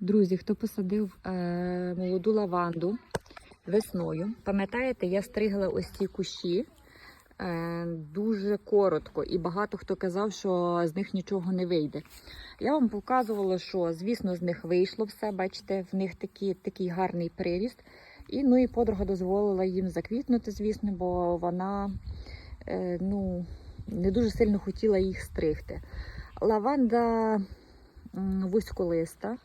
Друзі, хто посадив е, молоду лаванду весною, пам'ятаєте, я стригла ось ці кущі е, дуже коротко, і багато хто казав, що з них нічого не вийде. Я вам показувала, що, звісно, з них вийшло все. Бачите, в них такі, такий гарний приріст. І, ну, і подруга дозволила їм заквітнути, звісно, бо вона е, ну, не дуже сильно хотіла їх стригти. Лаванда вузьколиста,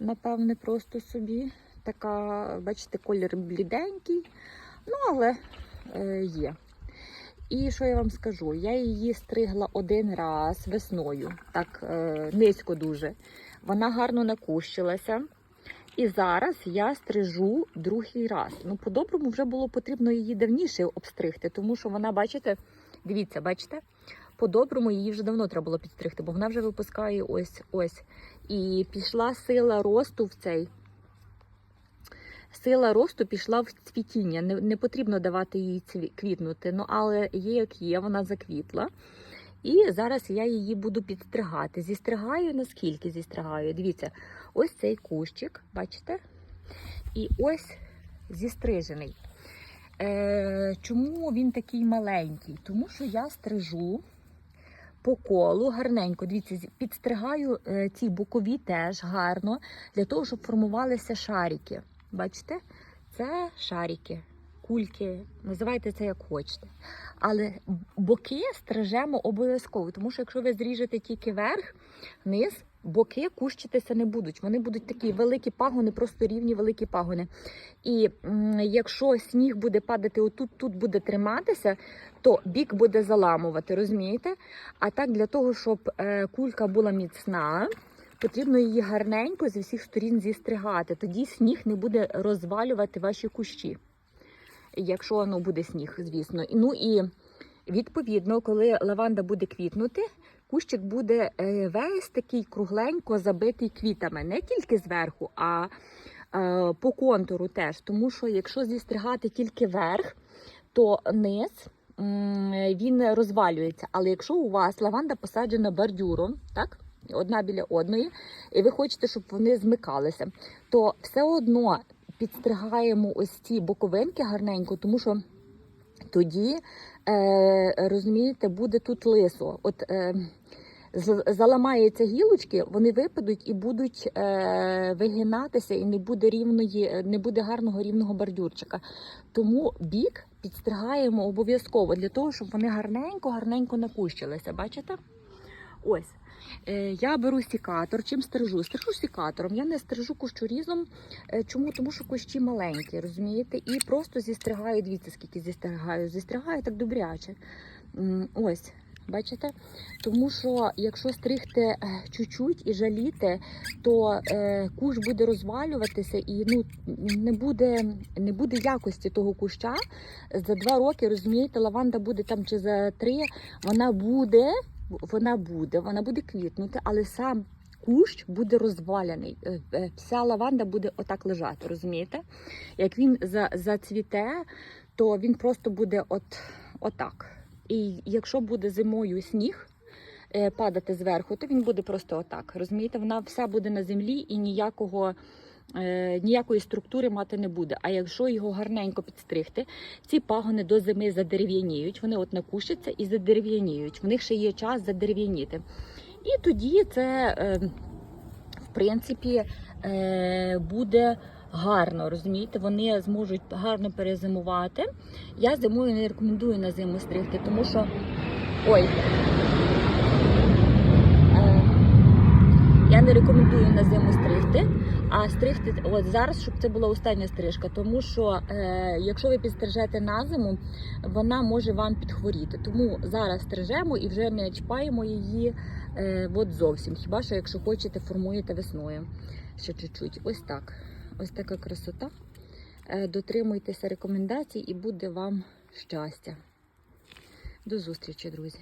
напевне, просто собі. Така, бачите, колір бліденький, ну, але е, є. І що я вам скажу? Я її стригла один раз весною, так е, низько дуже. Вона гарно накущилася. І зараз я стрижу другий раз. Ну, по-доброму вже було потрібно її давніше обстригти, тому що вона, бачите, дивіться, бачите, по-доброму її вже давно треба було підстригти, бо вона вже випускає ось ось. І пішла сила росту в цей. Сила росту пішла в цвітіння. Не, не потрібно давати їй цві- квітнути. Ну, але є як є, вона заквітла. І зараз я її буду підстригати. Зістригаю наскільки зістригаю? Дивіться, ось цей кущик, бачите? І ось зістрижений. Е, чому він такий маленький? Тому що я стрижу по колу гарненько. Дивіться, підстригаю е, ці бокові теж гарно, для того, щоб формувалися шарики. Бачите? Це шарики, кульки, називайте це як хочете. Але боки стрижемо обов'язково, тому що якщо ви зріжете тільки верх, низ, боки кущитися не будуть. Вони будуть такі великі пагони, просто рівні великі пагони. І м, якщо сніг буде падати отут, тут буде триматися, то бік буде заламувати, розумієте? А так для того, щоб е, кулька була міцна, потрібно її гарненько зі всіх сторін зістригати. Тоді сніг не буде розвалювати ваші кущі. Якщо ну, буде сніг, звісно. Ну і відповідно, коли лаванда буде квітнути, кущик буде е, весь такий кругленько забитий квітами, не тільки зверху, а е, по контуру теж. Тому що якщо зістригати тільки верх, то низ він розвалюється. Але якщо у вас лаванда посаджена бордюром, так? Одна біля одної, і ви хочете, щоб вони змикалися, то все одно підстригаємо ось ці боковинки гарненько, тому що тоді, е, розумієте, буде тут лисо. От е, заламаються гілочки, вони випадуть і будуть е, вигинатися, і не буде рівної, не буде гарного рівного бордюрчика. Тому бік підстригаємо обов'язково для того, щоб вони гарненько, гарненько накущилися. Бачите? Ось. Е, Я беру сікатор. Чим стрижу? Стрижу сікатором. Я не стрижу кущорізом. Е, Чому? Тому що кущі маленькі, розумієте? І просто зістригаю. Дивіться, скільки зістригаю. Зістригаю так добряче. Ось. Бачите? Тому що якщо стригти е, чуть-чуть і жаліти, то кущ буде розвалюватися і ну, не, буде, не буде якості того куща. За два роки, розумієте, лаванда буде там чи за три, вона буде, вона буде, вона буде квітнути, але сам кущ буде розваляний. Е, е, Вся лаванда буде отак лежати, розумієте? Як він зацвіте, то він просто буде от, отак. І якщо буде зимою сніг е, падати зверху, то він буде просто отак. Розумієте, вона вся буде на землі і ніякого. Е, Ніякої структури мати не буде. А якщо його гарненько підстригти, ці пагони до зими задерев'яніють, вони от накушаться і задерев'яніють. В них ще є час задерев'яніти. І тоді це, е, в принципі, е, буде гарно. Розумієте, вони зможуть гарно перезимувати. Я зимою не рекомендую на зиму стригти, тому що. Ой. Е, Я не рекомендую на зиму стригти, а стригти от зараз, щоб це була остання стрижка, тому що е, якщо ви підстрижете на зиму, вона може вам підхворіти. Тому зараз стрижемо і вже не чіпаємо її е, от зовсім. Хіба що, якщо хочете, формуєте весною ще чуть-чуть. Ось так. Ось така красота. Е, дотримуйтеся рекомендацій і буде вам щастя. До зустрічі, друзі!